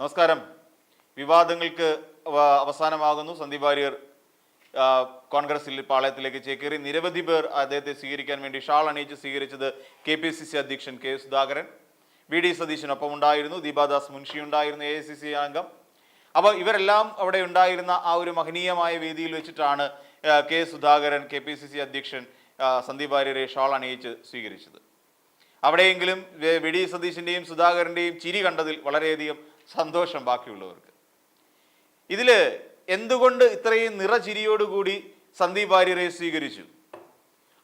നമസ്കാരം. വിവാദങ്ങൾക്ക് അവ- അവസാനമാകുന്നു. സന്ദീപ് വാര്യർ കോൺഗ്രസിൽ പാളയത്തിലേക്ക് ചേക്കേറി. നിരവധി പേർ അദ്ദേഹത്തെ സ്വീകരിക്കാൻ വേണ്ടി ഷാൾ അണിയിച്ച് സ്വീകരിച്ചത് കെ പി സി സി അധ്യക്ഷൻ കെ സുധാകരൻ വി ഡി സതീശനൊപ്പം ഉണ്ടായിരുന്നു. ദീപാദാസ് മുൻഷി ഉണ്ടായിരുന്നു എ ഐ സി സി അംഗം. അപ്പോൾ ഇവരെല്ലാം അവിടെ ഉണ്ടായിരുന്ന ആ ഒരു മഹനീയമായ വേദിയിൽ വെച്ചിട്ടാണ് K Sudhakaran K P C C അധ്യക്ഷൻ സന്ദീപ് വാര്യരെ ഷാൾ അണിയിച്ച് സ്വീകരിച്ചത്. അവിടെയെങ്കിലും വി ഡി സതീശിന്റെയും സുധാകരന്റെയും ചിരി കണ്ടതിൽ വളരെയധികം സന്തോഷം ബാക്കിയുള്ളവർക്ക്. ഇതിൽ എന്തുകൊണ്ട് ഇത്രയും നിറചിരിയോടുകൂടി സന്ദീപ് വാര്യരെ സ്വീകരിച്ചു?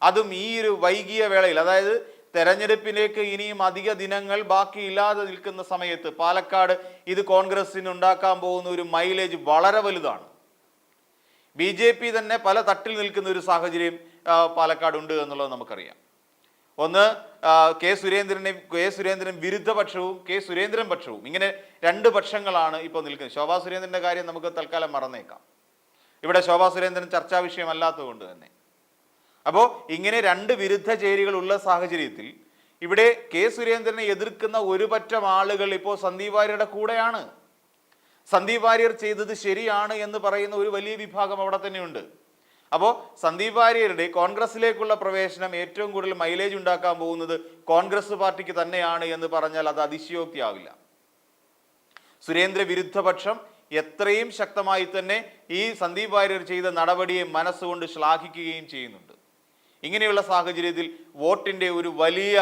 അതും ഈ ഒരു വൈകിയ വേളയിൽ അതായത് തെരഞ്ഞെടുപ്പിലേക്ക് ഇനിയും അധിക ദിനങ്ങൾ ബാക്കിയില്ലാതെ നിൽക്കുന്ന സമയത്ത് പാലക്കാട് ഇത് കോൺഗ്രസിന് ഉണ്ടാക്കാൻ പോകുന്ന ഒരു മൈലേജ് വളരെ വലുതാണ്. ബി ജെ പി തന്നെ പല തട്ടിൽ നിൽക്കുന്ന ഒരു സാഹചര്യം പാലക്കാട് ഉണ്ട് എന്നുള്ളത് നമുക്കറിയാം. ഒന്ന് കെ സുരേന്ദ്രനെ കെ സുരേന്ദ്രൻ വിരുദ്ധ പക്ഷവും കെ സുരേന്ദ്രൻ പക്ഷവും. ഇങ്ങനെ രണ്ട് പക്ഷങ്ങളാണ് ഇപ്പോൾ നിൽക്കുന്നത്. ശോഭാ സുരേന്ദ്രന്റെ കാര്യം നമുക്ക് തൽക്കാലം മറന്നേക്കാം. ഇവിടെ ശോഭാ സുരേന്ദ്രൻ ചർച്ചാ വിഷയമല്ലാത്തതുകൊണ്ട് തന്നെ. അപ്പോൾ ഇങ്ങനെ രണ്ട് വിരുദ്ധ ചേരികളുള്ള സാഹചര്യത്തിൽ ഇവിടെ കെ സുരേന്ദ്രനെ എതിർക്കുന്ന ഒരു പറ്റം ആളുകൾ ഇപ്പോൾ സന്ദീപ് വാര്യരുടെ കൂടെയാണ്. സന്ദീപ് വാര്യർ ചെയ്തത് ശരിയാണ് എന്ന് പറയുന്ന ഒരു വലിയ വിഭാഗം അവിടെ തന്നെയുണ്ട്. അപ്പോൾ സന്ദീപ് വാര്യരുടെ കോൺഗ്രസിലേക്കുള്ള പ്രവേശനം ഏറ്റവും കൂടുതൽ മൈലേജ് ഉണ്ടാക്കാൻ പോകുന്നത് കോൺഗ്രസ് പാർട്ടിക്ക് തന്നെയാണ് എന്ന് പറഞ്ഞാൽ അത് അതിശയോക്തിയാവില്ല. സുരേന്ദ്ര വിരുദ്ധപക്ഷം എത്രയും ശക്തമായി തന്നെ ഈ സന്ദീപ് വാര്യർ ചെയ്ത നടപടിയെ മനസ്സുകൊണ്ട് ശ്ലാഘിക്കുകയും ചെയ്യുന്നുണ്ട്. ഇങ്ങനെയുള്ള സാഹചര്യത്തിൽ വോട്ടിന്റെ ഒരു വലിയ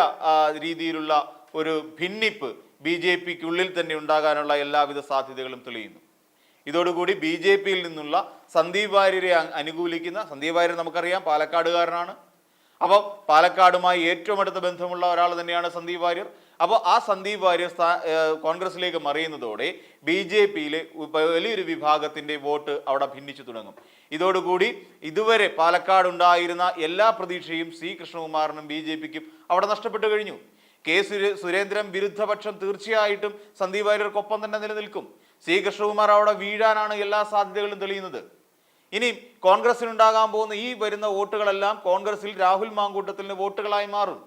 രീതിയിലുള്ള ഒരു ഭിന്നിപ്പ് ബി ജെ പിക്കുള്ളിൽ തന്നെ ഉണ്ടാകാനുള്ള എല്ലാവിധ സാധ്യതകളും തെളിയുന്നു. ഇതോടുകൂടി ബി ജെ പിയിൽ നിന്നുള്ള സന്ദീപ് വാര്യരെ അനുകൂലിക്കുന്ന സന്ദീപ് വാര്യർ നമുക്കറിയാം പാലക്കാടുകാരനാണ്. അപ്പോൾ പാലക്കാടുമായി ഏറ്റവും അടുത്ത ബന്ധമുള്ള ഒരാൾ തന്നെയാണ് സന്ദീപ് വാര്യർ. അപ്പോൾ ആ സന്ദീപ് വാര്യർ കോൺഗ്രസിലേക്ക് മറിയുന്നതോടെ ബി ജെ പിയിലെ വലിയൊരു വിഭാഗത്തിന്റെ വോട്ട് അവിടെ ഭിന്നിച്ചു തുടങ്ങും. ഇതോടുകൂടി ഇതുവരെ പാലക്കാട് ഉണ്ടായിരുന്ന എല്ലാ പ്രതീക്ഷയും സി കൃഷ്ണകുമാറിനും ബി ജെ പിക്കും അവിടെ നഷ്ടപ്പെട്ടു കഴിഞ്ഞു. കെ സുരേ- സുരേന്ദ്രൻ വിരുദ്ധപക്ഷം തീർച്ചയായിട്ടും സന്ദീപ് വാര്യർക്കൊപ്പം തന്നെ നിലനിൽക്കും. സി കൃഷ്ണകുമാർ അവിടെ വീഴാനാണ് എല്ലാ സാധ്യതകളും തെളിയുന്നത്. ഇനി കോൺഗ്രസിനുണ്ടാകാൻ പോകുന്ന ഈ വരുന്ന വോട്ടുകളെല്ലാം കോൺഗ്രസിൽ രാഹുൽ മാങ്കൂട്ടത്തിന് വോട്ടുകളായി മാറും.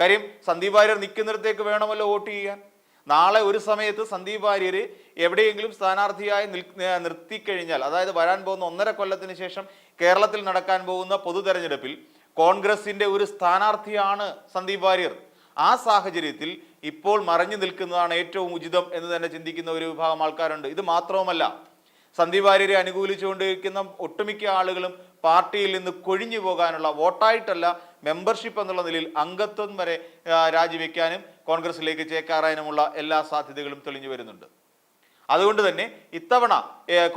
കാര്യം സന്ദീപ് വാര്യർ നിൽക്കുന്നിടത്തേക്ക് വേണമല്ലോ വോട്ട് ചെയ്യാൻ. നാളെ ഒരു സമയത്ത് സന്ദീപ് വാര്യർ എവിടെയെങ്കിലും സ്ഥാനാർത്ഥിയായി കഴിഞ്ഞാൽ നിർത്തിക്കഴിഞ്ഞാൽ അതായത് വരാൻ പോകുന്ന ഒന്നര കൊല്ലത്തിന് ശേഷം കേരളത്തിൽ നടക്കാൻ പോകുന്ന പൊതു തെരഞ്ഞെടുപ്പിൽ കോൺഗ്രസിന്റെ ഒരു സ്ഥാനാർത്ഥിയാണ് സന്ദീപ് വാര്യർ. ആ സാഹചര്യത്തിൽ ഇപ്പോൾ മറഞ്ഞു നിൽക്കുന്നതാണ് ഏറ്റവും ഉചിതം എന്ന് തന്നെ ചിന്തിക്കുന്ന ഒരു വിഭാഗം ആൾക്കാരുണ്ട്. ഇത് മാത്രവുമല്ല സന്ദീപ് വാര്യരെ അനുകൂലിച്ചുകൊണ്ടിരിക്കുന്ന ഒട്ടുമിക്ക ആളുകളും പാർട്ടിയിൽ നിന്ന് കൊഴിഞ്ഞു പോകാനുള്ള വോട്ടായിട്ടല്ല മെമ്പർഷിപ്പ് എന്നുള്ള നിലയിൽ അംഗത്വം വരെ രാജിവെക്കാനും കോൺഗ്രസിലേക്ക് ചേക്കാറാനുമുള്ള എല്ലാ സാധ്യതകളും തെളിഞ്ഞു വരുന്നുണ്ട്. അതുകൊണ്ട് തന്നെ ഇത്തവണ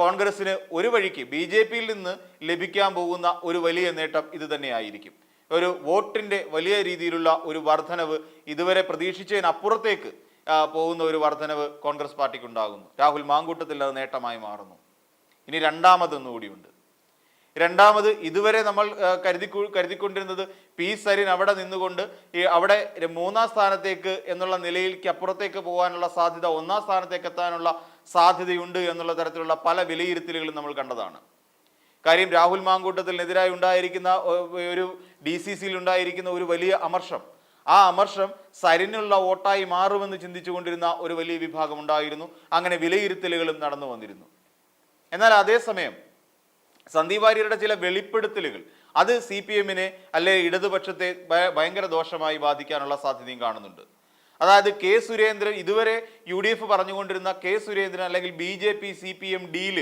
കോൺഗ്രസിന് ഒരു വഴിക്ക് ബി ജെ പിയിൽ നിന്ന് ലഭിക്കാൻ പോകുന്ന ഒരു വലിയ നേട്ടം ഇത് തന്നെയായിരിക്കും ഒരു വോട്ടിന്റെ വലിയ രീതിയിലുള്ള ഒരു വർധനവ് ഇതുവരെ പ്രതീക്ഷിച്ചതിനപ്പുറത്തേക്ക് പോകുന്ന ഒരു വർധനവ് കോൺഗ്രസ് പാർട്ടിക്ക് ഉണ്ടാകുന്നു രാഹുൽ മാങ്കൂട്ടത്തിൽ അത് നേട്ടമായി മാറുന്നു. ഇനി രണ്ടാമതൊന്നുകൂടിയുണ്ട്. രണ്ടാമത് ഇതുവരെ നമ്മൾ കരുതി കരുതിക്കൊണ്ടിരുന്നത് പി സരിൻ അവിടെ നിന്നുകൊണ്ട് ഈ അവിടെ മൂന്നാം സ്ഥാനത്തേക്ക് എന്നുള്ള നിലയിലേക്ക് അപ്പുറത്തേക്ക് പോകാനുള്ള സാധ്യത ഒന്നാം സ്ഥാനത്തേക്ക് എത്താനുള്ള സാധ്യതയുണ്ട് എന്നുള്ള തരത്തിലുള്ള പല വിലയിരുത്തലുകളും നമ്മൾ കണ്ടതാണ്. കാര്യം രാഹുൽ മാങ്കൂട്ടത്തിനെതിരായി ഉണ്ടായിരിക്കുന്ന ഒരു ഡി സി സിയിൽ ഉണ്ടായിരിക്കുന്ന ഒരു വലിയ അമർഷം. ആ അമർഷം സരിനുള്ള വോട്ടായി മാറുമെന്ന് ചിന്തിച്ചുകൊണ്ടിരുന്ന ഒരു വലിയ വിഭാഗം ഉണ്ടായിരുന്നു. അങ്ങനെ വിലയിരുത്തലുകളും നടന്നു വന്നിരുന്നു. എന്നാൽ അതേസമയം സന്ദീപ് വാര്യരുടെ ചില വെളിപ്പെടുത്തലുകൾ അത് സി പി എമ്മിനെ അല്ലെ ഇടതുപക്ഷത്തെ ഭയങ്കര ദോഷമായി ബാധിക്കാനുള്ള സാധ്യതയും കാണുന്നുണ്ട്. അതായത് കെ സുരേന്ദ്രൻ ഇതുവരെ യു ഡി എഫ് പറഞ്ഞുകൊണ്ടിരുന്ന കെ സുരേന്ദ്രൻ അല്ലെങ്കിൽ B J P C P M deal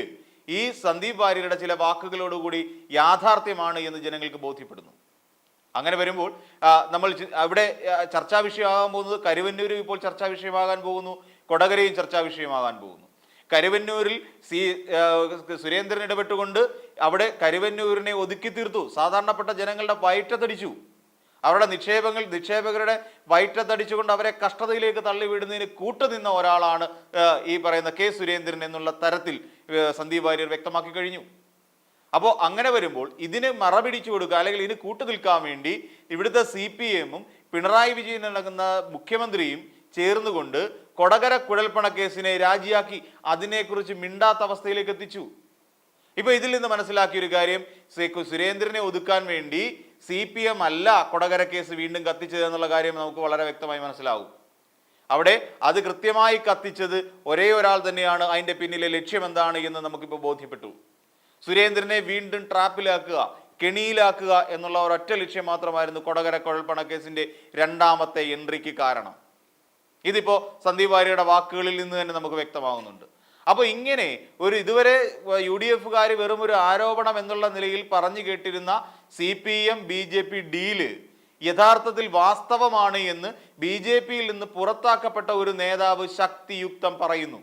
ഈ സന്ദീപ് വാര്യരുടെ ചില വാക്കുകളോടുകൂടി യാഥാർത്ഥ്യമാണ് എന്ന് ജനങ്ങൾക്ക് ബോധ്യപ്പെടുന്നു. അങ്ങനെ വരുമ്പോൾ നമ്മൾ അവിടെ ചർച്ചാ വിഷയമാകാൻ പോകുന്നത് കരുവന്നൂരും ഇപ്പോൾ ചർച്ചാ വിഷയമാകാൻ പോകുന്നു കൊടകരയും ചർച്ചാ വിഷയമാകാൻ പോകുന്നു. കരുവന്നൂരിൽ സി സുരേന്ദ്രൻ ഇടപെട്ടുകൊണ്ട് അവിടെ കരുവന്നൂരിനെ ഒതുക്കി തീർത്തു. സാധാരണപ്പെട്ട ജനങ്ങളുടെ വയറ്റത്തടിച്ചു. അവരുടെ നിക്ഷേപങ്ങൾ നിക്ഷേപകരുടെ വയറ്റത്തടിച്ചുകൊണ്ട് അവരെ കഷ്ടതയിലേക്ക് തള്ളിവിടുന്നതിന് കൂട്ടുനിന്ന ഒരാളാണ് ഈ പറയുന്ന കെ സുരേന്ദ്രൻ എന്നുള്ള തരത്തിൽ സന്ദീപ് വാര്യർ വ്യക്തമാക്കി കഴിഞ്ഞു. അപ്പോൾ അങ്ങനെ വരുമ്പോൾ ഇതിന് മറപിടിച്ചു കൊടുക്കുക അല്ലെങ്കിൽ ഇതിന് കൂട്ടു നിൽക്കാൻ വേണ്ടി ഇവിടുത്തെ സി പി എമ്മും പിണറായി വിജയൻ അടങ്ങുന്ന മുഖ്യമന്ത്രിയും ചേർന്നുകൊണ്ട് കൊടകര കുഴൽപ്പണ കേസിനെ രാജിയാക്കി അതിനെക്കുറിച്ച് മിണ്ടാത്ത അവസ്ഥയിലേക്ക് എത്തിച്ചു. ഇപ്പൊ ഇതിൽ നിന്ന് മനസ്സിലാക്കിയ ഒരു കാര്യം സുരേന്ദ്രനെ ഒതുക്കാൻ വേണ്ടി സി പി എം അല്ല കൊടകര കേസ് വീണ്ടും കത്തിച്ചത് എന്നുള്ള കാര്യം നമുക്ക് വളരെ വ്യക്തമായി മനസ്സിലാവും അവിടെ അത് കൃത്യമായി കത്തിച്ചത് ഒരേ ഒരാൾ തന്നെയാണ്. അതിന്റെ പിന്നിലെ ലക്ഷ്യം എന്താണ് എന്ന് നമുക്കിപ്പോൾ ബോധ്യപ്പെട്ടു. സുരേന്ദ്രനെ വീണ്ടും ട്രാപ്പിലാക്കുക കെണിയിലാക്കുക എന്നുള്ള ഒരൊറ്റ ലക്ഷ്യം മാത്രമായിരുന്നു കൊടകര കുഴൽപ്പണക്കേസിന്റെ രണ്ടാമത്തെ എൻട്രിക്ക് കാരണം. ഇതിപ്പോൾ സന്ദീപ് വാര്യയുടെ വാക്കുകളിൽ നിന്ന് തന്നെ നമുക്ക് വ്യക്തമാകുന്നുണ്ട് അപ്പോൾ ഇങ്ങനെ ഒരു ഇതുവരെ യു ഡി എഫുകാർ വെറും ഒരു ആരോപണം എന്നുള്ള നിലയിൽ പറഞ്ഞു കേട്ടിരുന്ന C P M B J P deal യഥാർത്ഥത്തിൽ വാസ്തവമാണ് എന്ന് ബി ജെ പിയിൽ നിന്ന് പുറത്താക്കപ്പെട്ട ഒരു നേതാവ് ശക്തിയുക്തം പറയുന്നു.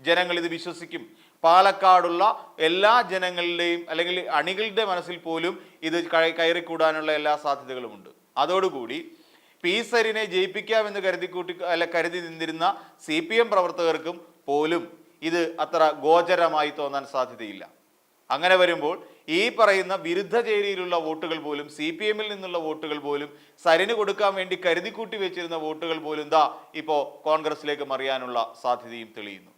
ജനങ്ങൾ ഇത് വിശ്വസിക്കും. പാലക്കാടുള്ള എല്ലാ ജനങ്ങളുടെയും അല്ലെങ്കിൽ അണികളുടെ മനസ്സിൽ പോലും ഇത് കയറി കയറിക്കൂടാനുള്ള എല്ലാ സാധ്യതകളുമുണ്ട്. അതോടുകൂടി പീസരിനെ ജയിപ്പിക്കാമെന്ന് കരുതി കൂട്ടി അല്ല കരുതി നിന്നിരുന്ന സി പി എം പ്രവർത്തകർക്കും പോലും ഇത് അത്ര ഗോചരമായി തോന്നാൻ സാധ്യതയില്ല. അങ്ങനെ വരുമ്പോൾ ഈ പറയുന്ന വിരുദ്ധ ചേരിയിലുള്ള വോട്ടുകൾ പോലും സി പി എമ്മിൽ നിന്നുള്ള വോട്ടുകൾ പോലും സരിന് കൊടുക്കാൻ വേണ്ടി കരുതിക്കൂട്ടി വെച്ചിരുന്ന വോട്ടുകൾ പോലും ദാ ഇപ്പോൾ കോൺഗ്രസിലേക്ക് മറിയാനുള്ള സാധ്യതയും തെളിയുന്നു.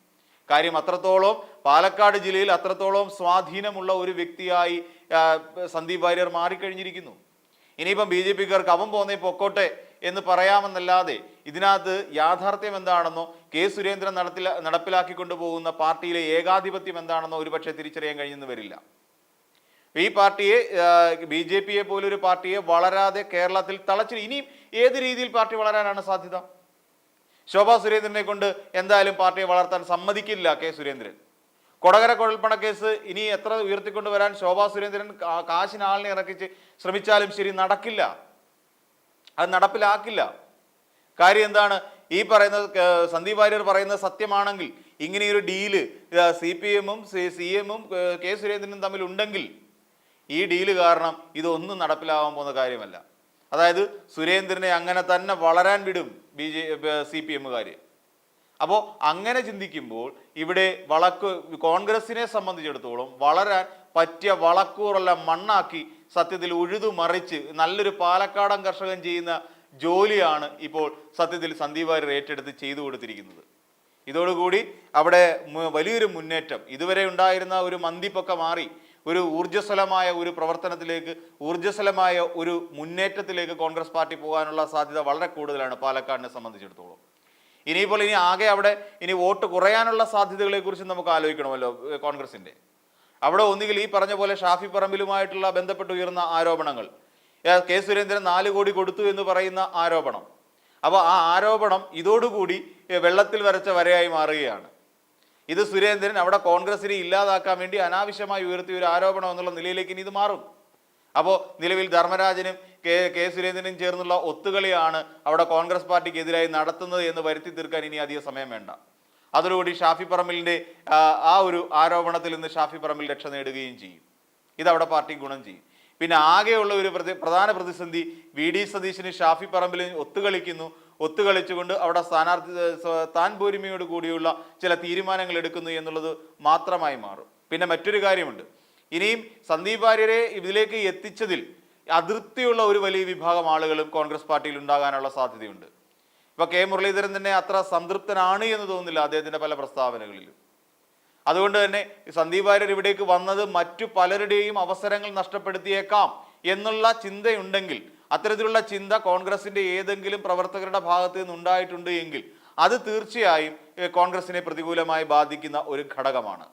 കാര്യം അത്രത്തോളം പാലക്കാട് ജില്ലയിൽ അത്രത്തോളം സ്വാധീനമുള്ള ഒരു വ്യക്തിയായി സന്ദീപ് വാര്യർ മാറിക്കഴിഞ്ഞിരിക്കുന്നു. ഇനിയിപ്പം ബി ജെ പിക്കാർക്ക് അവൻ പോന്നേ പൊക്കോട്ടെ എന്ന് പറയാമെന്നല്ലാതെ ഇതിനകത്ത് യാഥാർത്ഥ്യം എന്താണെന്നോ കെ സുരേന്ദ്രൻ നടത്തില നടപ്പിലാക്കിക്കൊണ്ടു പോകുന്ന പാർട്ടിയിലെ ഏകാധിപത്യം എന്താണെന്നോ ഒരുപക്ഷെ തിരിച്ചറിയാൻ കഴിഞ്ഞെന്ന് വരില്ല. ഈ പാർട്ടിയെ ബി ജെ പിയെ പോലൊരു പാർട്ടിയെ വളരാതെ കേരളത്തിൽ തളച്ചു ഇനിയും ഏത് രീതിയിൽ പാർട്ടി വളരാനാണ് സാധ്യത? ശോഭാ സുരേന്ദ്രനെ കൊണ്ട് എന്തായാലും പാർട്ടിയെ വളർത്താൻ സമ്മതിക്കില്ല കെ സുരേന്ദ്രൻ. കൊടകര കുഴൽപ്പണ കേസ് ഇനി എത്ര ഉയർത്തിക്കൊണ്ട് വരാൻ ശോഭാ സുരേന്ദ്രൻ കാശിനാളിനെ ഇറക്കിച്ച് ശ്രമിച്ചാലും ശരി നടക്കില്ല. അത് നടപ്പിലാക്കില്ല. കാര്യം എന്താണ്? ഈ പറയുന്ന സന്ദീപ് വാര്യർ പറയുന്നത് സത്യമാണെങ്കിൽ ഇങ്ങനെയൊരു ഡീൽ സി പി എമ്മും സി എമ്മും കെ സുരേന്ദ്രനും തമ്മിൽ ഉണ്ടെങ്കിൽ ഈ ഡീൽ കാരണം ഇതൊന്നും നടപ്പിലാവാൻ പോകുന്ന കാര്യമല്ല. അതായത് സുരേന്ദ്രനെ അങ്ങനെ തന്നെ വളരാൻ വിടും ബി ജെ സി പി എമ്മുകാർ അപ്പോൾ അങ്ങനെ ചിന്തിക്കുമ്പോൾ ഇവിടെ വളക്ക് കോൺഗ്രസിനെ സംബന്ധിച്ചിടത്തോളം വളരാൻ പറ്റിയ വളക്കൂറെല്ലാം മണ്ണാക്കി സത്യത്തിൽ ഉഴുതു മറിച്ച് നല്ലൊരു പാലക്കാടൻ കർഷകൻ ചെയ്യുന്ന ജോലിയാണ് ഇപ്പോൾ സത്യത്തിൽ സന്ദീപ് വാര്യർ ഏറ്റെടുത്ത് ചെയ്തു കൊടുത്തിരിക്കുന്നത്. ഇതോടുകൂടി അവിടെ വലിയൊരു മുന്നേറ്റം. ഇതുവരെ ഉണ്ടായിരുന്ന ഒരു മന്തിപ്പൊക്കെ മാറി ഒരു ഊർജസ്വലമായ ഒരു പ്രവർത്തനത്തിലേക്ക് ഊർജസ്വലമായ ഒരു മുന്നേറ്റത്തിലേക്ക് കോൺഗ്രസ് പാർട്ടി പോകാനുള്ള സാധ്യത വളരെ കൂടുതലാണ് പാലക്കാടിനെ സംബന്ധിച്ചിടത്തോളം. ഇനിയിപ്പോൾ ഇനി ആകെ അവിടെ ഇനി വോട്ട് കുറയാനുള്ള സാധ്യതകളെ കുറിച്ച് നമുക്ക് ആലോചിക്കണമല്ലോ കോൺഗ്രസിന്റെ അവിടെ ഒന്നുകിൽ ഈ പറഞ്ഞ പോലെ ഷാഫി പറമ്പിലുമായിട്ടുള്ള ബന്ധപ്പെട്ട് ഉയർന്ന ആരോപണങ്ങൾ കെ സുരേന്ദ്രൻ നാല് കോടി കൊടുത്തു എന്ന് പറയുന്ന ആരോപണം. അപ്പോൾ ആ ആരോപണം ഇതോടുകൂടി വെള്ളത്തിൽ വരച്ച വരയായി മാറുകയാണ്. ഇത് സുരേന്ദ്രൻ അവിടെ കോൺഗ്രസിനെ ഇല്ലാതാക്കാൻ വേണ്ടി അനാവശ്യമായി ഉയർത്തിയ ഒരു ആരോപണം എന്നുള്ള നിലയിലേക്ക് ഇനി ഇത് മാറും. അപ്പോൾ നിലവിൽ ധർമ്മരാജനും കെ കെ സുരേന്ദ്രനും ചേർന്നുള്ള ഒത്തുകളിയാണ് അവിടെ കോൺഗ്രസ് പാർട്ടിക്ക് എതിരായി നടത്തുന്നത് എന്ന് വരുത്തി തീർക്കാൻ ഇനി അധിക സമയം വേണ്ട. അതോടുകൂടി ഷാഫി പറമ്പിലിന്റെ ആ ഒരു ആരോപണത്തിൽ നിന്ന് ഷാഫി പറമ്പിൽ രക്ഷ നേടുകയും ചെയ്യും. ഇതവിടെ പാർട്ടി ഗുണം ചെയ്യും. പിന്നെ ആകെയുള്ള ഒരു പ്രതി- പ്രധാന പ്രതിസന്ധി വി ഡി സതീശന് ഷാഫി പറമ്പിൽ ഒത്തുകളിക്കുന്നു. ഒത്തുകളിച്ചുകൊണ്ട് അവിടെ സ്ഥാനാർത്ഥി താൻ പോരിമയോട് കൂടിയുള്ള ചില തീരുമാനങ്ങൾ എടുക്കുന്നു എന്നുള്ളത് മാത്രമായി മാറും. പിന്നെ മറ്റൊരു കാര്യമുണ്ട്. ഇനിയും സന്ദീപ് വാര്യരെ ഇതിലേക്ക് എത്തിച്ചതിൽ അതിർത്തിയുള്ള ഒരു വലിയ വിഭാഗം ആളുകളും കോൺഗ്രസ് പാർട്ടിയിൽ ഉണ്ടാകാനുള്ള സാധ്യതയുണ്ട്. ഇപ്പൊ കെ മുരളീധരൻ തന്നെ അത്ര സംതൃപ്തനാണ് എന്ന് തോന്നുന്നില്ല അദ്ദേഹത്തിന്റെ പല പ്രസ്താവനകളിലും. അതുകൊണ്ട് തന്നെ സന്ദീപ് വാര്യർ ഇവിടേക്ക് വന്നത് മറ്റു പലരുടെയും അവസരങ്ങൾ നഷ്ടപ്പെടുത്തിയേക്കാം എന്നുള്ള ചിന്തയുണ്ടെങ്കിൽ അത്തരത്തിലുള്ള ചിന്ത കോൺഗ്രസിന്റെ ഏതെങ്കിലും പ്രവർത്തകരുടെ ഭാഗത്ത് നിന്ന് ഉണ്ടായിട്ടുണ്ട് എങ്കിൽ അത് തീർച്ചയായും കോൺഗ്രസിനെ പ്രതികൂലമായി ബാധിക്കുന്ന ഒരു ഘടകമാണ്.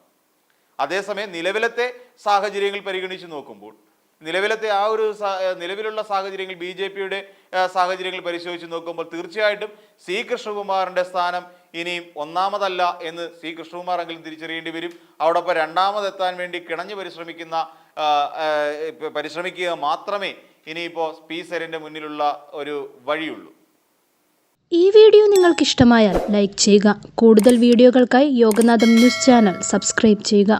അതേസമയം നിലവിലത്തെ സാഹചര്യങ്ങൾ പരിഗണിച്ച് നോക്കുമ്പോൾ നിലവിലത്തെ ആ ഒരു നിലവിലുള്ള സാഹചര്യങ്ങൾ ബി ജെ പിയുടെ സാഹചര്യങ്ങൾ പരിശോധിച്ച് നോക്കുമ്പോൾ തീർച്ചയായിട്ടും സി കൃഷ്ണകുമാറിന്റെ സ്ഥാനം ഇനിയും ഒന്നാമതല്ല എന്ന് സി കൃഷ്ണകുമാർ എങ്കിലും തിരിച്ചറിയേണ്ടി വരും. അവിടൊപ്പം രണ്ടാമതെത്താൻ വേണ്ടി കിണഞ്ഞു പരിശ്രമിക്കുന്ന പരിശ്രമിക്കുക മാത്രമേ ഇനിയിപ്പോൾ പി സരിന്റെ മുന്നിലുള്ള ഒരു വഴിയുള്ളൂ. ഈ വീഡിയോ നിങ്ങൾക്ക് ഇഷ്ടമായാൽ ലൈക്ക് ചെയ്യുക. കൂടുതൽ വീഡിയോകൾക്കായി യോഗനാഥം ന്യൂസ് ചാനൽ സബ്സ്ക്രൈബ് ചെയ്യുക.